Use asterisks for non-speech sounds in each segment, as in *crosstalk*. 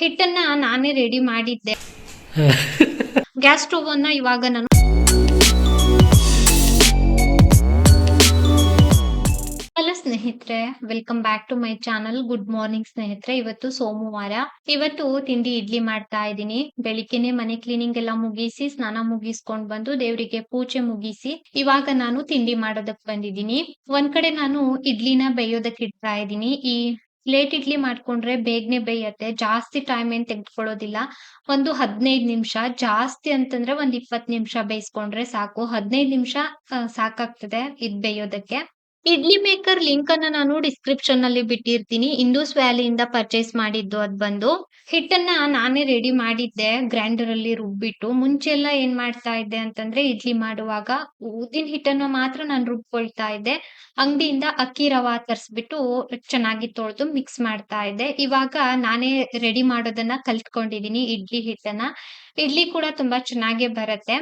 ಹಿಟ್ಟನ್ನ ನಾನೇ ರೆಡಿ ಮಾಡಿದ್ದೆ. *laughs* ಗ್ಯಾಸ್ ಸ್ಟೋವ್ ಅನ್ನ ಇವಾಗ ನಾನು ಹಲೋ ಸ್ನೇಹಿತರೆ welcome back to my channel good morning ಸ್ನೇಹಿತರೆ ಇವತ್ತು ಸೋಮವಾರ. ಇವತ್ತು ತಿಂಡಿ ಇಡ್ಲಿ ಮಾಡ್ತಾ ಇದ್ದೀನಿ. ಬೆಳಿಗ್ಗೆನೆ ಮನೆ ಕ್ಲೀನಿಂಗ್ ಎಲ್ಲ ಮುಗಿಸಿ ಸ್ನಾನ ಮುಗಿಸ್ಕೊಂಡ್ ಬಂದು ದೇವರಿಗೆ ಪೂಜೆ ಮುಗಿಸಿ ಇವಾಗ ನಾನು ತಿಂಡಿ ಮಾಡೋದಕ್ ಬಂದಿದ್ದೀನಿ. ಒಂದ್ ಕಡೆ ನಾನು ಇಡ್ಲಿನ ಬೇಯೋದಕ್ ಇಡ್ತಾ ಇದ್ದೀನಿ. ಈ ಪ್ಲೇಟ್ ಇಡ್ಲಿ ಮಾಡ್ಕೊಂಡ್ರೆ ಬೇಗನೆ ಬೇಯತ್ತೆ. ಜಾಸ್ತಿ ಟೈಮ್ ಏನ್ ತೆಗೆದುಕೊಳ್ಳೋದಿಲ್ಲ. ಒಂದು ಹದಿನೈದು ನಿಮಿಷ. ಜಾಸ್ತಿ ಅಂತಂದ್ರೆ ಒಂದ್ ಇಪ್ಪತ್ತು ನಿಮಿಷ ಬೇಯಿಸ್ಕೊಂಡ್ರೆ ಸಾಕು. ಹದಿನೈದು ನಿಮಿಷ ಸಾಕಾಗ್ತದೆ ಇದ್ ಬೇಯೋದಕ್ಕೆ. ಇಡ್ಲಿ ಮೇಕರ್ ಲಿಂಕ್ ಅನ್ನ ನಾನು ಡಿಸ್ಕ್ರಿಪ್ಷನ್ನಲ್ಲಿ ಬಿಟ್ಟಿರ್ತೀನಿ. ಇಂದೂಸ್ ವ್ಯಾಲಿಯಿಂದ ಪರ್ಚೇಸ್ ಮಾಡಿದ್ದು ಅದ್ ಬಂದು. ಹಿಟ್ಟನ್ನ ನಾನೇ ರೆಡಿ ಮಾಡಿದ್ದೆ ಗ್ರೈಂಡರ್ ಅಲ್ಲಿ ರುಬ್ಬಿಟ್ಟು. ಮುಂಚೆ ಎಲ್ಲ ಏನ್ ಮಾಡ್ತಾ ಇದ್ದೆ ಅಂತಂದ್ರೆ ಇಡ್ಲಿ ಮಾಡುವಾಗ ಉದ್ದಿನ ಹಿಟ್ಟನ್ನ ಮಾತ್ರ ನಾನು ರುಬ್ಕೊಳ್ತಾ ಇದ್ದೆ. ಅಂಗಡಿಯಿಂದ ಅಕ್ಕಿ ರವಾ ತರಿಸ್ಬಿಟ್ಟು ಚೆನ್ನಾಗಿ ತೊಳೆದು ಮಿಕ್ಸ್ ಮಾಡ್ತಾ ಇದ್ದೆ. ಇವಾಗ ನಾನೇ ರೆಡಿ ಮಾಡೋದನ್ನ ಕಲ್ತ್ಕೊಂಡಿದೀನಿ ಇಡ್ಲಿ ಹಿಟ್ಟನ್ನ. ಇಡ್ಲಿ ಕೂಡ ತುಂಬಾ ಚೆನ್ನಾಗೇ ಬರತ್ತೆ.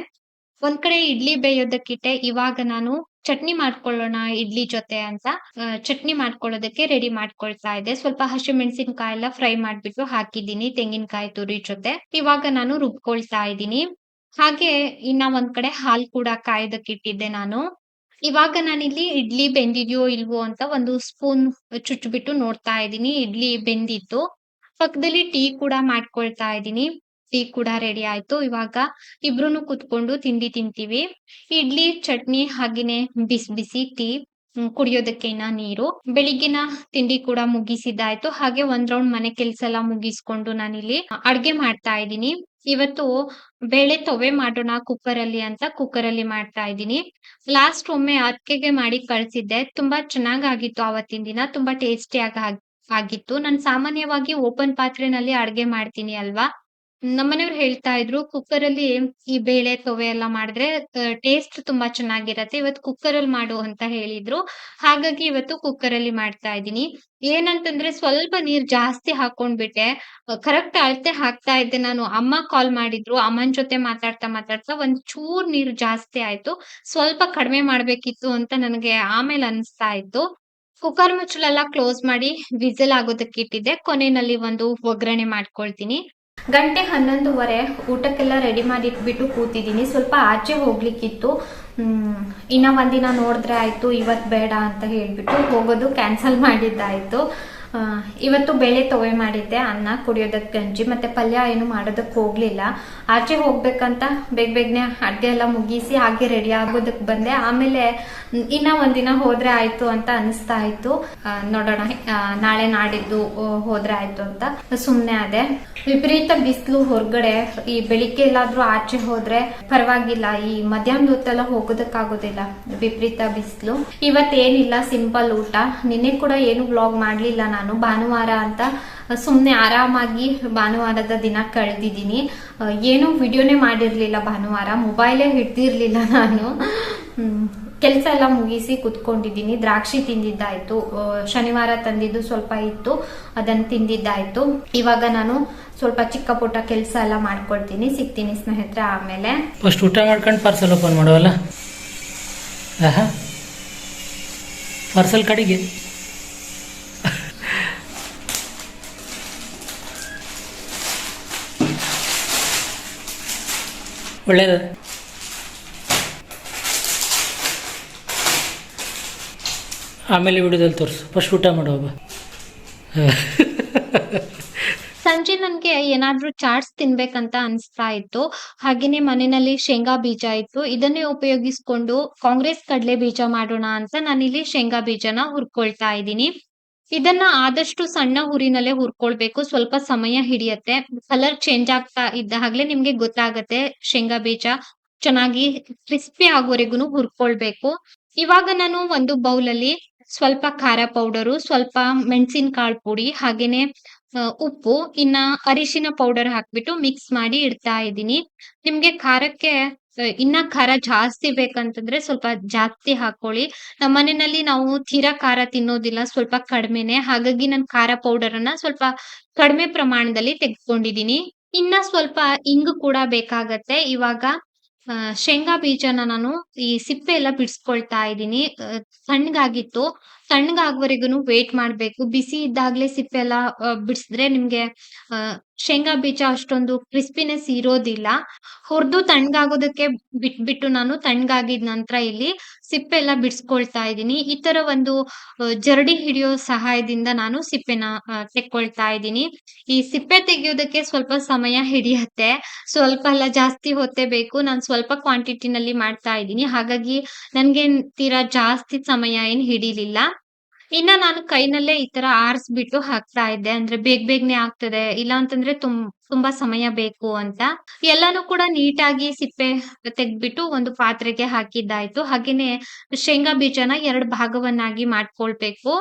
ಒಂದ್ ಕಡೆ ಇಡ್ಲಿ ಬೇಯೋದಕ್ಕಿಟ್ಟೆ. ಇವಾಗ ನಾನು ಚಟ್ನಿ ಮಾಡ್ಕೊಳ್ಳೋಣ, ಇಡ್ಲಿ ಜೊತೆ ಅಂತ. ಚಟ್ನಿ ಮಾಡ್ಕೊಳ್ಳೋದಕ್ಕೆ ರೆಡಿ ಮಾಡ್ಕೊಳ್ತಾ ಇದ್ದೆ. ಸ್ವಲ್ಪ ಹಸಿ ಮೆಣಸಿನಕಾಯಿ ಎಲ್ಲ ಫ್ರೈ ಮಾಡ್ಬಿಟ್ಟು ಹಾಕಿದ್ದೀನಿ, ತೆಂಗಿನಕಾಯಿ ತುರಿ ಜೊತೆ. ಇವಾಗ ನಾನು ರುಬ್ಕೊಳ್ತಾ ಇದ್ದೀನಿ. ಹಾಗೆ ಇನ್ನ ಒಂದ್ ಕಡೆ ಹಾಲ್ ಕೂಡ ಕಾಯ್ದಕ್ಕೆ ಇಟ್ಟಿದ್ದೆ ನಾನು. ಇವಾಗ ನಾನಿಲ್ಲಿ ಇಡ್ಲಿ ಬೆಂದಿದ್ಯೋ ಇಲ್ವೋ ಅಂತ ಒಂದು ಸ್ಪೂನ್ ಚುಚ್ಬಿಟ್ಟು ನೋಡ್ತಾ ಇದ್ದೀನಿ. ಇಡ್ಲಿ ಬೆಂದಿತ್ತು. ಪಕ್ಕದಲ್ಲಿ ಟೀ ಕೂಡ ಮಾಡ್ಕೊಳ್ತಾ ಇದ್ದೀನಿ. ಟೀ ಕೂಡ ರೆಡಿ ಆಯ್ತು. ಇವಾಗ ಇಬ್ರುನು ಕುತ್ಕೊಂಡು ತಿಂಡಿ ತಿಂತೀವಿ. ಇಡ್ಲಿ, ಚಟ್ನಿ ಹಾಗೇನೆ ಬಿಸಿ ಬಿಸಿ ಟೀ ಕುಡಿಯೋದಕ್ಕೆ ಇನ್ನ ನೀರು. ಬೆಳಿಗ್ಗಿನ ತಿಂಡಿ ಕೂಡ ಮುಗಿಸಿದ್ದಾಯ್ತು. ಹಾಗೆ ಒಂದ್ ರೌಂಡ್ ಮನೆ ಕೆಲ್ಸ ಎಲ್ಲ ಮುಗಿಸ್ಕೊಂಡು ನಾನಿಲ್ಲಿ ಅಡ್ಗೆ ಮಾಡ್ತಾ ಇದ್ದೀನಿ. ಇವತ್ತು ಬೇಳೆ ತೊವೆ ಮಾಡೋಣ ಕುಕ್ಕರ್ ಅಲ್ಲಿ ಅಂತ ಕುಕ್ಕರ್ ಅಲ್ಲಿ ಮಾಡ್ತಾ ಇದ್ದೀನಿ. ಲಾಸ್ಟ್ ಒಮ್ಮೆ ಅದ್ಕೆಗೆ ಮಾಡಿ ಕಳ್ಸಿದ್ದೆ. ತುಂಬಾ ಚೆನ್ನಾಗಾಗಿತ್ತು ಆವತ್ತಿನ ದಿನ. ತುಂಬಾ ಟೇಸ್ಟಿಯಾಗಿ ಆಗಿತ್ತು. ನಾನು ಸಾಮಾನ್ಯವಾಗಿ ಓಪನ್ ಪಾತ್ರೆನಲ್ಲಿ ಅಡ್ಗೆ ಮಾಡ್ತೀನಿ ಅಲ್ವಾ? ನಮ್ಮನೆಯವ್ರು ಹೇಳ್ತಾ ಇದ್ರು ಕುಕ್ಕರ್ ಅಲ್ಲಿ ಈ ಬೇಳೆ ತೊವೆ ಎಲ್ಲ ಮಾಡಿದ್ರೆ ಟೇಸ್ಟ್ ತುಂಬಾ ಚೆನ್ನಾಗಿರತ್ತೆ. ಇವತ್ತು ಕುಕ್ಕರ್ ಅಲ್ಲಿ ಮಾಡು ಅಂತ ಹೇಳಿದ್ರು. ಹಾಗಾಗಿ ಇವತ್ತು ಕುಕ್ಕರ್ ಅಲ್ಲಿ ಮಾಡ್ತಾ ಇದ್ದೀನಿ. ಏನಂತಂದ್ರೆ ಸ್ವಲ್ಪ ನೀರ್ ಜಾಸ್ತಿ ಹಾಕೊಂಡ್ಬಿಟ್ಟೆ. ಕರೆಕ್ಟ್ ಅಳತೆ ಹಾಕ್ತಾ ಇದ್ದೆ ನಾನು. ಅಮ್ಮ ಕಾಲ್ ಮಾಡಿದ್ರು. ಅಮ್ಮನ್ ಜೊತೆ ಮಾತಾಡ್ತಾ ಮಾತಾಡ್ತಾ ಒಂದ್ ಚೂರ್ ನೀರು ಜಾಸ್ತಿ ಆಯ್ತು. ಸ್ವಲ್ಪ ಕಡಿಮೆ ಮಾಡ್ಬೇಕಿತ್ತು ಅಂತ ನನಗೆ ಆಮೇಲೆ ಅನಿಸ್ತಾ ಇತ್ತು. ಕುಕ್ಕರ್ ಮುಚ್ಚಲೆಲ್ಲ ಕ್ಲೋಸ್ ಮಾಡಿ, ವಿಸಿಲ್ ಆಗೋದಕ್ಕೆ ಇಟ್ಟಿದ್ದೆ. ಕೊನೆಯಲ್ಲಿ ಒಂದು ಒಗ್ಗರಣೆ ಮಾಡ್ಕೊಳ್ತೀನಿ. ಗಂಟೆ ಹನ್ನೊಂದುವರೆ ಊಟಕ್ಕೆಲ್ಲ ರೆಡಿ ಮಾಡಿ ಇಟ್ಬಿಟ್ಟು ಕೂತಿದ್ದೀನಿ. ಸ್ವಲ್ಪ ಆಚೆ ಹೋಗ್ಲಿಕ್ಕಿತ್ತು. ಇನ್ನ ಒಂದಿನ ನೋಡಿದ್ರೆ ಆಯ್ತು ಇವತ್ತು ಬೇಡ ಅಂತ ಹೇಳಿಬಿಟ್ಟು ಹೋಗೋದು ಕ್ಯಾನ್ಸಲ್ ಮಾಡಿದ್ದಾಯ್ತು. ಇವತ್ತು ಬೆಳೆ ತೊವೆ ಮಾಡಿದ್ದೆ, ಅನ್ನ ಕುಡಿಯೋದಕ್ಕೆ ಗಂಜಿ, ಮತ್ತೆ ಪಲ್ಯ ಏನು ಮಾಡೋದಕ್ಕೆ ಹೋಗ್ಲಿಲ್ಲ. ಆಚೆ ಹೋಗ್ಬೇಕಂತ ಬೇಗ ಬೇಗನೆ ಅಡ್ಡೆ ಎಲ್ಲ ಮುಗಿಸಿ ಹಾಗೆ ರೆಡಿ ಆಗೋದಕ್ಕೆ ಬಂದೆ. ಆಮೇಲೆ ಇನ್ನ ಒಂದಿನ ಹೋದ್ರೆ ಆಯ್ತು ಅಂತ ಅನಿಸ್ತಾ ಇತ್ತು. ನೋಡೋಣ ನಾಳೆ ನಾಡಿದ್ದು ಹೋದ್ರೆ ಆಯ್ತು ಅಂತ ಸುಮ್ನೆ ಅದೇ ವಿಪರೀತ ಬಿಸಿಲು ಹೊರಗಡೆ. ಈ ಬೆಳಿಗ್ಗೆ ಎಲ್ಲಾದ್ರೂ ಆಚೆ ಹೋದ್ರೆ ಪರವಾಗಿಲ್ಲ. ಈ ಮಧ್ಯಾಹ್ನದ ಹೊತ್ತೆಲ್ಲ ಹೋಗೋದಕ್ಕಾಗೋದಿಲ್ಲ. ವಿಪರೀತ ಬಿಸಿಲು. ಇವತ್ತೇನಿಲ್ಲ ಸಿಂಪಲ್ ಊಟ. ನಿನ್ನೆ ಕೂಡ ಏನು ವ್ಲಾಗ್ ಮಾಡ್ಲಿಲ್ಲ ನಾನು. ಭಾನುವಾರ ಅಂತ ಸುಮ್ಮನೆ ಆರಾಮಾಗಿ ಭಾನುವಾರದ ದಿನ ಕಳೆದಿದ್ದೀನಿ. ಏನು ವಿಡಿಯೋನೇ ಮಾಡಿರಲಿಲ್ಲ ಭಾನುವಾರ, ಮೊಬೈಲೇ ಹಿಡ್ದಿರಲಿಲ್ಲ ನಾನು. ಕೆಲಸ ಎಲ್ಲ ಮುಗಿಸಿ ಕುತ್ಕೊಂಡಿದ್ದೀನಿ. ದ್ರಾಕ್ಷಿ ತಿಂದಿದ್ದಾಯ್ತು. ಶನಿವಾರ ತಂದಿದ್ದು ಸ್ವಲ್ಪ ಇತ್ತು, ಅದನ್ನು ತಿಂದಿದ್ದಾಯ್ತು. ಇವಾಗ ನಾನು ಸ್ವಲ್ಪ ಚಿಕ್ಕ ಪುಟ್ಟ ಕೆಲಸ ಎಲ್ಲ ಮಾಡ್ಕೊಳ್ತೀನಿ, ಸಿಗ್ತೀನಿ ಸ್ನೇಹಿತರೆ ಆಮೇಲೆ. ಫಸ್ಟ್ ಊಟ ಮಾಡ್ಕೊಂಡು ಪಾರ್ಸಲ್ ಓಪನ್ ಮಾಡುವಲ್ಲ? ಪಾರ್ಸಲ್ ಕಡೆಗೆ. ಒಳ್ಳೇದು. ಆಮೇಲೆ ವಿಡಿಯೋದಲ್ಲಿ ತೋರಿಸು. ಫಸ್ಟ್ ಊಟ ಮಾಡುವ ಸಂಜೆ ನನಗೆ ಏನಾದ್ರೂ ಚಾಟ್ಸ್ ತಿನ್ಬೇಕಂತ ಅನಿಸ್ತಾ ಇತ್ತು. ಹಾಗೇನೆ ಮನೆಯಲ್ಲಿ ಶೇಂಗಾ ಬೀಜ ಇತ್ತು. ಇದನ್ನೇ ಉಪಯೋಗಿಸ್ಕೊಂಡು ಕಾಂಗ್ರೆಸ್ ಕಡಲೆ ಬೀಜ ಮಾಡೋಣ ಅಂತ ನಾನಿಲ್ಲಿ ಶೇಂಗಾ ಬೀಜನ ಹುರ್ಕೊಳ್ತಾ ಇದ್ದೀನಿ. ಇದನ್ನ ಆದಷ್ಟು ಸಣ್ಣ ಹುರಿನಲ್ಲೇ ಹುರ್ಕೊಳ್ಬೇಕು. ಸ್ವಲ್ಪ ಸಮಯ ಹಿಡಿಯತ್ತೆ. ಕಲರ್ ಚೇಂಜ್ ಆಗ್ತಾ ಇದ್ದ ಹಾಗ್ಲೇ ನಿಮ್ಗೆ ಗೊತ್ತಾಗತ್ತೆ ಶೇಂಗಾ ಬೀಜ ಚೆನ್ನಾಗಿ ಕ್ರಿಸ್ಪಿ ಆಗೋವರೆಗೂ ಹುರ್ಕೊಳ್ಬೇಕು. ಇವಾಗ ನಾನು ಒಂದು ಬೌಲ್ ಅಲ್ಲಿ ಸ್ವಲ್ಪ ಖಾರ ಪೌಡರು, ಸ್ವಲ್ಪ ಮೆಣಸಿನ ಕಾಳು ಪುಡಿ, ಹಾಗೇನೆ ಉಪ್ಪು, ಇನ್ನ ಅರಿಶಿನ ಪೌಡರ್ ಹಾಕ್ಬಿಟ್ಟು ಮಿಕ್ಸ್ ಮಾಡಿ ಇಡ್ತಾ ಇದ್ದೀನಿ. ನಿಮ್ಗೆ ಖಾರಕ್ಕೆ ಇನ್ನ ಖಾರ ಜಾಸ್ತಿ ಬೇಕಂತಂದ್ರೆ ಸ್ವಲ್ಪ ಜಾಸ್ತಿ ಹಾಕೊಳ್ಳಿ ನಮ್ಮ ಮನೆಯಲ್ಲಿ ನಾವು ತೀರಾ ಖಾರ ತಿನ್ನೋದಿಲ್ಲ, ಸ್ವಲ್ಪ ಕಡಿಮೆನೆ. ಹಾಗಾಗಿ ನಾನು ಖಾರ ಪೌಡರ್ ಅನ್ನ ಸ್ವಲ್ಪ ಕಡಿಮೆ ಪ್ರಮಾಣದಲ್ಲಿ ತೆಗೆದುಕೊಂಡಿದ್ದೀನಿ ಇನ್ನ ಸ್ವಲ್ಪ ಇಂಗು ಕೂಡ ಬೇಕಾಗತ್ತೆ. ಇವಾಗ ಶೇಂಗಾ ಬೀಜನ ನಾನು ಈ ಸಿಪ್ಪೆ ಎಲ್ಲ ಬಿಡಿಸ್ಕೊಳ್ತಾ ಇದ್ದೀನಿ ತಣ್ಣಗಾಗಿತ್ತು. ಸಣ್ಣಗಾಗಿತ್ತು ತಣ್ಣಗಾಗುವವರೆಗೂ ವೇಟ್ ಮಾಡ್ಬೇಕು. ಬಿಸಿ ಇದ್ದಾಗ್ಲೇ ಸಿಪ್ಪೆ ಎಲ್ಲ ಬಿಡಿಸಿದ್ರೆ ನಿಮ್ಗೆ ಶೇಂಗಾ ಬೀಜ ಅಷ್ಟೊಂದು ಕ್ರಿಸ್ಪಿನೆಸ್ ಇರೋದಿಲ್ಲ. ಹುರಿದು ತಣ್ಣಗಾಗೋದಕ್ಕೆ ಬಿಟ್ಬಿಟ್ಟು ನಾನು ತಣ್ಣಗಾಗಿದ ನಂತರ ಇಲ್ಲಿ ಸಿಪ್ಪೆ ಎಲ್ಲ ಬಿಡಿಸ್ಕೊಳ್ತಾ ಇದ್ದೀನಿ. ಈ ತರ ಒಂದು ಜರಡಿ ಹಿಡಿಯೋ ಸಹಾಯದಿಂದ ನಾನು ಸಿಪ್ಪೆನ ತೆಕ್ಕೊಳ್ತಾ ಇದ್ದೀನಿ. ಈ ಸಿಪ್ಪೆ ತೆಗೆಯೋದಕ್ಕೆ ಸ್ವಲ್ಪ ಸಮಯ ಹಿಡಿಯತ್ತೆ. ಸ್ವಲ್ಪ ಎಲ್ಲ ಜಾಸ್ತಿ ಹೊತ್ತೇ ಬೇಕು. ನಾನು ಸ್ವಲ್ಪ ಕ್ವಾಂಟಿಟಿನಲ್ಲಿ ಮಾಡ್ತಾ ಇದ್ದೀನಿ. ಹಾಗಾಗಿ ನನ್ಗೆ ತೀರಾ ಜಾಸ್ತಿ ಸಮಯ ಏನ್ ಹಿಡಿಲಿಲ್ಲ. ಇನ್ನ ನಾನು ಕೈನಲ್ಲೇ ಈ ತರ ಆರಿಸ್ಬಿಟ್ಟು ಹಾಕ್ತಾ ಇದ್ದೆ. ಅಂದ್ರೆ ಬೇಗ ಬೇಗನೆ ಆಗ್ತದೆ. ಇಲ್ಲ ಅಂತಂದ್ರೆ ತುಂ, ತುಂಬಾ ಸಮಯ ಬೇಕು ಅಂತ. ಎಲ್ಲಾನು ಕೂಡ ನೀಟಾಗಿ ಸಿಪ್ಪೆ ತೆಗ್ದ್ಬಿಟ್ಟು ಒಂದು ಪಾತ್ರೆಗೆ ಹಾಕಿದ್ದಾಯ್ತು. ಹಾಗೇನೆ ಶೇಂಗಾ ಬೀಜನ ಎರಡು ಭಾಗವನ್ನಾಗಿ ಮಾಡ್ಕೊಳ್ಬೇಕು.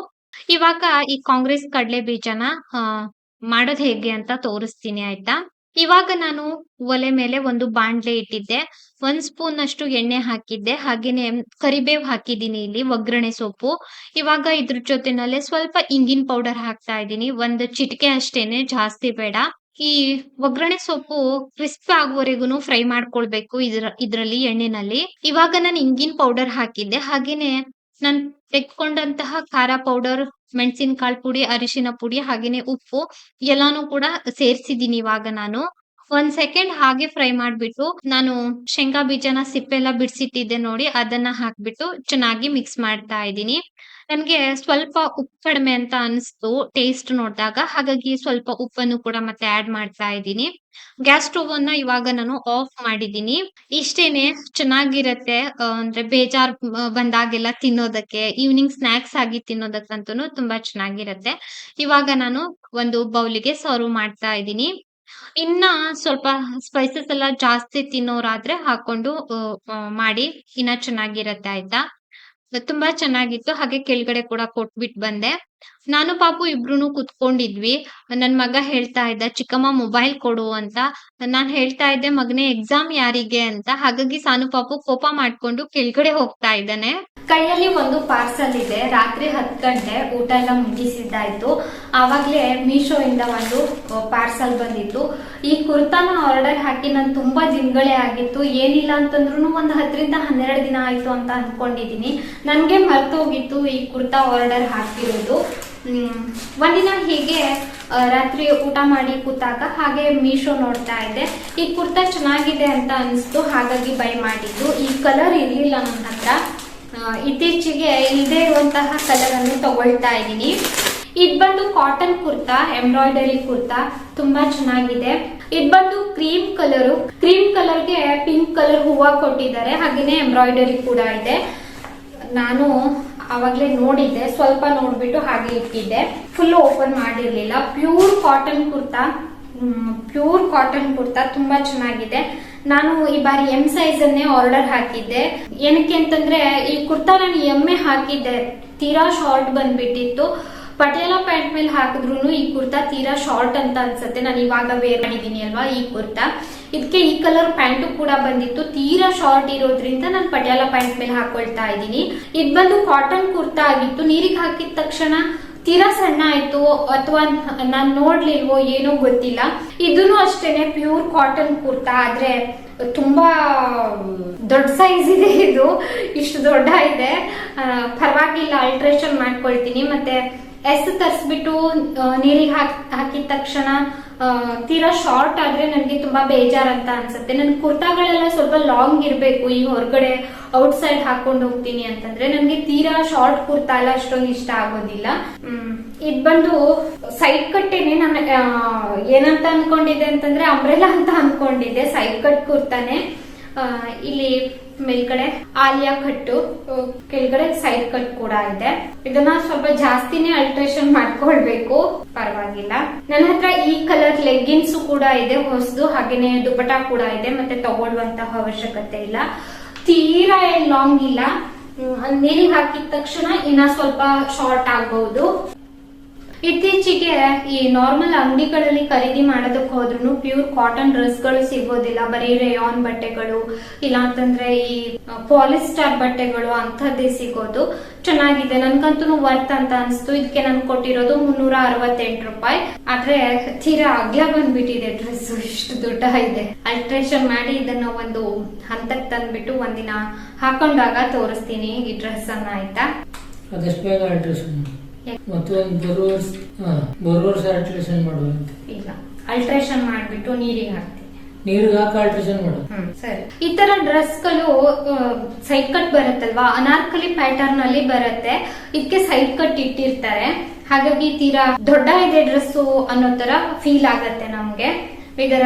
ಇವಾಗ ಈ ಕಾಂಗ್ರೆಸ್ ಕಡಲೆ ಬೀಜನ ಮಾಡೋದ್ ಹೇಗೆ ಅಂತ ತೋರಿಸ್ತೀನಿ ಆಯ್ತಾ? ಇವಾಗ ನಾನು ಒಲೆ ಮೇಲೆ ಒಂದು ಬಾಂಡ್ಲೆ ಇಟ್ಟಿದ್ದೆ. ಒಂದ್ ಸ್ಪೂನ್ ಅಷ್ಟು ಎಣ್ಣೆ ಹಾಕಿದ್ದೆ. ಹಾಗೇನೆ ಕರಿಬೇವ್ ಹಾಕಿದ್ದೀನಿ ಇಲ್ಲಿ, ಒಗ್ಗರಣೆ ಸೊಪ್ಪು. ಇವಾಗ ಇದ್ರ ಜೊತೆನಲ್ಲೇ ಸ್ವಲ್ಪ ಇಂಗಿನ್ ಪೌಡರ್ ಹಾಕ್ತಾ ಇದ್ದೀನಿ. ಒಂದು ಚಿಟಿಕೆ ಅಷ್ಟೇನೆ, ಜಾಸ್ತಿ ಬೇಡ. ಈ ಒಗ್ಗರಣೆ ಸೊಪ್ಪು ಕ್ರಿಸ್ಪ್ ಆಗುವವರೆಗೂ ಫ್ರೈ ಮಾಡ್ಕೊಳ್ಬೇಕು ಇದ್ರ, ಇದ್ರಲ್ಲಿ, ಎಣ್ಣೆನಲ್ಲಿ. ಇವಾಗ ನಾನು ಇಂಗಿನ್ ಪೌಡರ್ ಹಾಕಿದ್ದೆ. ಹಾಗೇನೆ ನಾನ್ ತೆಗೆದುಕೊಂಡಂತಹ ಖಾರ ಪೌಡರ್ ಮೆಣಸಿನಕಾಯಿ ಪುಡಿ ಅರಿಶಿನ ಪುಡಿ ಹಾಗೇನೆ ಉಪ್ಪು ಎಲ್ಲಾನು ಕೂಡ ಸೇರ್ಸಿದೀನಿ ಇವಾಗ ನಾನು. ಒಂದ್ ಸೆಕೆಂಡ್ ಹಾಗೆ ಫ್ರೈ ಮಾಡ್ಬಿಟ್ಟು ನಾನು ಶೇಂಗಾ ಬೀಜನ ಸಿಪ್ಪೆಲ್ಲ ಬಿಡಿಸಿಟ್ಟಿದ್ದೆ ನೋಡಿ, ಅದನ್ನ ಹಾಕ್ಬಿಟ್ಟು ಚೆನ್ನಾಗಿ ಮಿಕ್ಸ್ ಮಾಡ್ತಾ ಇದ್ದೀನಿ. ನನ್ಗೆ ಸ್ವಲ್ಪ ಉಪ್ಪು ಕಡಿಮೆ ಅಂತ ಅನಿಸ್ತು ಟೇಸ್ಟ್ ನೋಡಿದಾಗ. ಹಾಗಾಗಿ ಸ್ವಲ್ಪ ಉಪ್ಪನ್ನು ಕೂಡ ಮತ್ತೆ ಆಡ್ ಮಾಡ್ತಾ ಇದ್ದೀನಿ. ಗ್ಯಾಸ್ ಸ್ಟೋವ್ ಅನ್ನ ಇವಾಗ ನಾನು ಆಫ್ ಮಾಡಿದೀನಿ ಇಷ್ಟೇನೆ, ಚೆನ್ನಾಗಿರತ್ತೆ ಅಂದ್ರೆ ಬೇಜಾರ್ ಬಂದಾಗೆಲ್ಲ ತಿನ್ನೋದಕ್ಕೆ ಈವ್ನಿಂಗ್ ಸ್ನಾಕ್ಸ್ ಆಗಿ ತಿನ್ನೋದಕ್ಕಂತೂ ತುಂಬಾ ಚೆನ್ನಾಗಿರತ್ತೆ. ಇವಾಗ ನಾನು ಒಂದು ಬೌಲಿಗೆ ಸರ್ವ್ ಮಾಡ್ತಾ ಇದ್ದೀನಿ. ಇನ್ನ ಸ್ವಲ್ಪ ಸ್ಪೈಸಸ್ ಎಲ್ಲ ಜಾಸ್ತಿ ತಿನ್ನೋರಾದ್ರೆ ಹಾಕೊಂಡು ಮಾಡಿ ಇನ್ನ ಚೆನ್ನಾಗಿರತ್ತೆ ಆಯ್ತಾ? ತುಂಬಾ ಚೆನ್ನಾಗಿತ್ತು. ಹಾಗೆ ಕೆಳಗಡೆ ಕೂಡ ಕೊಟ್ಬಿಟ್ ಬಂದೆ. ನಾನು ಪಾಪು ಇಬ್ರು ಕುತ್ಕೊಂಡಿದ್ವಿ. ನನ್ ಮಗ ಹೇಳ್ತಾ ಇದ್ದ, ಚಿಕ್ಕಮ್ಮ ಮೊಬೈಲ್ ಕೊಡು ಅಂತ. ನಾನ್ ಹೇಳ್ತಾ ಇದ್ದೆ, ಮಗನೇ ಎಕ್ಸಾಮ್ ಯಾರಿಗೆ? ಅಂತ. ಹಾಗಾಗಿ ಸಾನು ಪಾಪು ಕೋಪ ಮಾಡ್ಕೊಂಡು ಕೆಳಗಡೆ ಹೋಗ್ತಾ ಇದ್ದಾನೆ. ಕೈಯಲ್ಲಿ ಒಂದು ಪಾರ್ಸಲ್ ಇದೆ. ರಾತ್ರಿ ಹತ್ತು ಗಂಟೆ ಊಟ ಎಲ್ಲ ಮುಗಿಸಿದ್ದಾಯ್ತು. ಆವಾಗ್ಲೇ ಮೀಶೋ ಇಂದ ಒಂದು ಪಾರ್ಸಲ್ ಬಂದಿತ್ತು. ಈ ಕುರ್ತಾನ ಆರ್ಡರ್ ಹಾಕಿ ನಾನು ತುಂಬಾ ದಿನಗಳೇ ಆಗಿತ್ತು. ಏನಿಲ್ಲ ಅಂತಂದ್ರು ಒಂದು ಹತ್ತರಿಂದ ಹನ್ನೆರಡು ದಿನ ಆಯ್ತು ಅಂತ ಅನ್ಕೊಂಡಿದೀನಿ. ನನ್ಗೆ ಮರ್ತೋಗಿತ್ತು ಈ ಕುರ್ತಾ ಆರ್ಡರ್ ಹಾಕಿರೋದು. ಒಂದಿನ ಹೀಗೆ ರಾತ್ರಿ ಊಟ ಮಾಡಿ ಕೂತಾಗ ಹಾಗೆ ಮೀಶೋ ನೋಡ್ತಾ ಇದ್ದೆ. ಈ ಕುರ್ತಾ ಚೆನ್ನಾಗಿದೆ ಅಂತ ಅನಿಸ್ತು, ಹಾಗಾಗಿ ಬೈ ಮಾಡಿದ್ದು. ಈ ಕಲರ್ ಇರ್ಲಿಲ್ಲ ನನ್ನ ಹತ್ರ. ಇತ್ತೀಚೆಗೆ ಇಲ್ಲದೆ ಇರುವಂತಹ ಕಲರ್ ಅನ್ನು ತಗೊಳ್ತಾ ಇದ್ದೀನಿ. ಇದ್ ಬಂದು ಕಾಟನ್ ಕುರ್ತಾ ಎಂಬ್ರಾಯ್ಡರಿ ಕುರ್ತಾ, ತುಂಬಾ ಚೆನ್ನಾಗಿದೆ. ಇದ್ ಬಂದು ಕ್ರೀಮ್ ಕಲರು ಕ್ರೀಮ್ ಕಲರ್ಗೆ ಪಿಂಕ್ ಕಲರ್ ಹೂವ ಕೊಟ್ಟಿದ್ದಾರೆ, ಹಾಗೇನೆ ಎಂಬ್ರಾಯ್ಡರಿ ಕೂಡ ಇದೆ. ನಾನು ಅವಾಗ್ಲೇ ನೋಡಿದ್ದೆ, ಸ್ವಲ್ಪ ನೋಡ್ಬಿಟ್ಟು ಹಾಗೆ ಇಟ್ಟಿದ್ದೆ. Full open ಮಾಡಿರ್ಲಿಲ್ಲ. Pure cotton kurta. Pure cotton kurta ತುಂಬಾ ಚೆನ್ನಾಗಿದೆ. ನಾನು ಈ ಬಾರಿ ಎಂ ಸೈಜ್ ಅನ್ನೇ ಆರ್ಡರ್ ಹಾಕಿದ್ದೆ. ಏನಕ್ಕೆ ಅಂತಂದ್ರೆ, ಈ ಕುರ್ತಾ ನಾನು ಎಮ್ಮೆ ಹಾಕಿದ್ದೆ. ತೀರಾ ಶಾರ್ಟ್ ಬಂದ್ಬಿಟ್ಟಿತ್ತು. ಪಟೇಲಾ ಪ್ಯಾಂಟ್ ಮೇಲೆ ಹಾಕಿದ್ರು ಈ ಕುರ್ತಾ ತೀರಾ ಶಾರ್ಟ್ ಅಂತ ಅನ್ಸುತ್ತೆ. ನಾನು ಇವಾಗ ವೇರ್ ಮಾಡಿದೀನಿ ಅಲ್ವಾ ಈ ಕುರ್ತಾ ಇದಕ್ಕೆ ಈ ಕಲರ್ ಪ್ಯಾಂಟು ಕೂಡ ಬಂದಿತ್ತು. ತೀರಾ ಶಾರ್ಟ್ ಇರೋದ್ರಿಂದ ನಾನು ಪಟಿಯಾಲ ಪ್ಯಾಂಟ್ ಮೇಲೆ ಹಾಕೊಳ್ತಾ ಇದ್ದೀನಿ. ಇದ್ ಬಂದು ಕಾಟನ್ ಕುರ್ತಾ ಆಗಿತ್ತು. ನೀರಿಗೆ ಹಾಕಿದ ತಕ್ಷಣ ತೀರಾ ಸಣ್ಣ ಆಯ್ತು ಅಥವಾ ನಾನ್ ನೋಡ್ಲಿಲ್ವೋ ಏನೋ ಗೊತ್ತಿಲ್ಲ. ಇದನ್ನು ಅಷ್ಟೇನೆ ಪ್ಯೂರ್ ಕಾಟನ್ ಕುರ್ತಾ, ಆದ್ರೆ ತುಂಬಾ ದೊಡ್ಡ ಸೈಜ್ ಇದೆ ಇದು. ಇಷ್ಟು ದೊಡ್ಡ ಇದೆ. ಪರವಾಗಿಲ್ಲ ಅಲ್ಟ್ರೇಷನ್ ಮಾಡ್ಕೊಳ್ತೀನಿ. ಮತ್ತೆ ಎಸ್ ತರಿಸ್ಬಿಟ್ಟು ನೀರಿಗೆ ಹಾಕಿ ಹಾಕಿದ ತಕ್ಷಣ ತೀರಾ ಶಾರ್ಟ್ ಆದ್ರೆ ನನಗೆ ತುಂಬಾ ಬೇಜಾರ್ ಅಂತ ಅನ್ಸುತ್ತೆ. ನನ್ ಕುರ್ತಾಗಳೆಲ್ಲ ಸ್ವಲ್ಪ ಲಾಂಗ್ ಇರಬೇಕು. ಈ ಹೊರಗಡೆ ಔಟ್ ಸೈಡ್ ಹಾಕೊಂಡು ಹೋಗ್ತೀನಿ ಅಂತಂದ್ರೆ ನನಗೆ ತೀರಾ ಶಾರ್ಟ್ ಕುರ್ತಾ ಎಲ್ಲ ಅಷ್ಟೊಂದು ಇಷ್ಟ ಆಗೋದಿಲ್ಲ. ಇದು ಬಂದು ಸೈಡ್ ಕಟ್ಟೇನೆ ನಾನು ಏನಂತ ಅನ್ಕೊಂಡಿದ್ದೆ ಅಂತಂದ್ರೆ ಅಂಬ್ರೆಲಾ ಅಂತ ಅನ್ಕೊಂಡಿದ್ದೆ ಸೈಡ್ ಕಟ್ ಕುರ್ತಾನೆ. ಇಲ್ಲಿ ಮೇಲ್ಗಡೆ ಆಲಿಯಾ ಕಟ್ಟು ಕೆಳಗಡೆ ಸೈಡ್ ಕಟ್ ಕೂಡ ಇದೆ. ಇದನ್ನ ಸ್ವಲ್ಪ ಜಾಸ್ತಿನೇ ಅಲ್ಟ್ರೇಷನ್ ಮಾಡ್ಕೊಳ್ಬೇಕು. ಪರವಾಗಿಲ್ಲ. ನನ್ನ ಹತ್ರ ಈ ಕಲರ್ ಲೆಗ್ಗಿನ್ಸ್ ಕೂಡ ಇದೆ, ಹೊಸದು, ಹಾಗೇನೆ ದುಪಟ ಕೂಡ ಇದೆ, ಮತ್ತೆ ತಗೊಳ್ಳುವಂತಹ ಅವಶ್ಯಕತೆ ಇಲ್ಲ. ತೀರಾ ಲಾಂಗ್ ಇಲ್ಲ. ನೀರಿಗೆ ಹಾಕಿದ ತಕ್ಷಣ ಇನ್ನ ಸ್ವಲ್ಪ ಶಾರ್ಟ್ ಆಗಬಹುದು ಇತ್ತೀಚೆಗೆ ಈ ನಾರ್ಮಲ್ ಅಂಗಡಿಗಳಲ್ಲಿ ಖರೀದಿ ಮಾಡೋದಕ್ಕೆ ಹೋದ್ರು ಪ್ಯೂರ್ ಕಾಟನ್ ಡ್ರೆಸ್ಗಳು ಸಿಗೋದಿಲ್ಲ. ಬರೀ ರೇಯಾನ್ ಬಟ್ಟೆಗಳು ಇಲ್ಲ ಅಂತಂದ್ರೆ ಈ ಪಾಲಿಸ್ಟರ್ ಬಟ್ಟೆಗಳು ಅಂತದ್ದೇ ಸಿಗೋದು. ಚೆನ್ನಾಗಿದೆ. ನನ್ಗಂತೂ ವರ್ತ್ ಅಂತ ಅನ್ಸ್ತು. ಇದಕ್ಕೆ ನನ್ ಕೊಟ್ಟಿರೋದು ಮುನ್ನೂರ ಅರವತ್ತೆಂಟು ರೂಪಾಯಿ. ಆದ್ರೆ ತೀರಾ ಅಗ್ಲ ಬಂದ್ಬಿಟ್ಟಿದೆ ಡ್ರೆಸ್ ಇಷ್ಟು ದೊಡ್ಡ ಇದೆ ಅಲ್ಟ್ರೇಷನ್ ಮಾಡಿ ಇದನ್ನ ಒಂದು ಹಂತಕ್ಕೆ ತಂದ್ಬಿಟ್ಟು ಒಂದಿನ ಹಾಕೊಂಡಾಗ ತೋರಿಸ್ತೀನಿ ಈ ಡ್ರೆಸ್ ಅನ್ನ ಆಯ್ತಾ? ಬೇಗ ಬರೋರ್ಸ್ ಬೋರ್ವರ್ಸ್ ಅಲ್ಟ್ರೇಷನ್ ಮಾಡುವಂತೆ ಇಲ್ಲ ಅಲ್ಟ್ರೇಷನ್ ಮಾಡ್ಬಿಟ್ಟು ನೀರಿಗೆ ಹಾಕ್ತೀನಿ. ನೀರಿಗೆ ಹಾಕಿ ಆಲ್ಟ್ರೇಷನ್ ಮಾಡು ಹ್ಮ್ ಸರಿ. ಈ ತರ ಡ್ರೆಸ್ಗಳು ಸೈಡ್ ಕಟ್ ಬರುತ್ತಲ್ವಾ? ಅನಾರ್ಕಲಿ ಪ್ಯಾಟರ್ನ್ ಅಲ್ಲಿ ಬರುತ್ತೆ. ಇದಕ್ಕೆ ಸೈಡ್ ಕಟ್ ಇಟ್ಟಿರ್ತಾರೆ. ಹಾಗಾಗಿ ತೀರಾ ದೊಡ್ಡ ಇದೆ ಡ್ರೆಸ್ ಅನ್ನೋ ತರ ಫೀಲ್ ಆಗತ್ತೆ ನಮ್ಗೆ. ಇದರ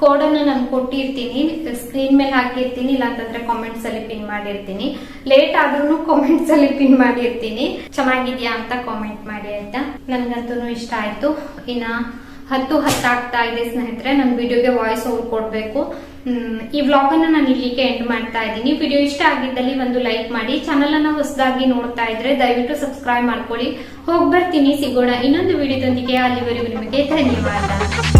ಕೋಡ್ ಅನ್ನ ನಾನು ಕೊಟ್ಟಿರ್ತೀನಿ. ಸ್ಕ್ರೀನ್ ಮೇಲೆ ಹಾಕಿರ್ತೀನಿ ಇಲ್ಲ ಅಂತಂದ್ರೆ ಕಾಮೆಂಟ್ಸ್ ಅಲ್ಲಿ ಪಿನ್ ಮಾಡಿರ್ತೀನಿ. ಲೇಟ್ ಆದ್ರೂ ಕಾಮೆಂಟ್ಸ್ ಅಲ್ಲಿ ಪಿನ್ ಮಾಡಿರ್ತೀನಿ. ಚೆನ್ನಾಗಿದ್ಯಾ ಅಂತ ಕಾಮೆಂಟ್ ಮಾಡಿ ಆಯ್ತಾ? ನನ್ಗಂತೂ ಇಷ್ಟ ಆಯ್ತು. ಇನ್ನ ಹತ್ತು ಹತ್ತಾಗ್ತಾ ಇದೆ ಸ್ನೇಹಿತರೆ ನನ್ನ ವಿಡಿಯೋಗೆ ವಾಯ್ಸ್ ಓವರ್ ಕೊಡಬೇಕು. ಈ ವ್ಲಾಗ್ ಅನ್ನ ನಾನು ಇಲ್ಲಿಗೆ ಎಂಡ್ ಮಾಡ್ತಾ ಇದ್ದೀನಿ. ವಿಡಿಯೋ ಇಷ್ಟ ಆಗಿದ್ದಲ್ಲಿ ಒಂದು ಲೈಕ್ ಮಾಡಿ. ಚಾನಲ್ ಅನ್ನ ಹೊಸದಾಗಿ ನೋಡ್ತಾ ಇದ್ರೆ ದಯವಿಟ್ಟು ಸಬ್ಸ್ಕ್ರೈಬ್ ಮಾಡ್ಕೊಳ್ಳಿ. ಹೋಗ್ಬರ್ತೀನಿ ಸಿಗೋಣ ಇನ್ನೊಂದು ವಿಡಿಯೋದೊಂದಿಗೆ. ಅಲ್ಲಿವರೆಗೂ ನಿಮಗೆ ಧನ್ಯವಾದ.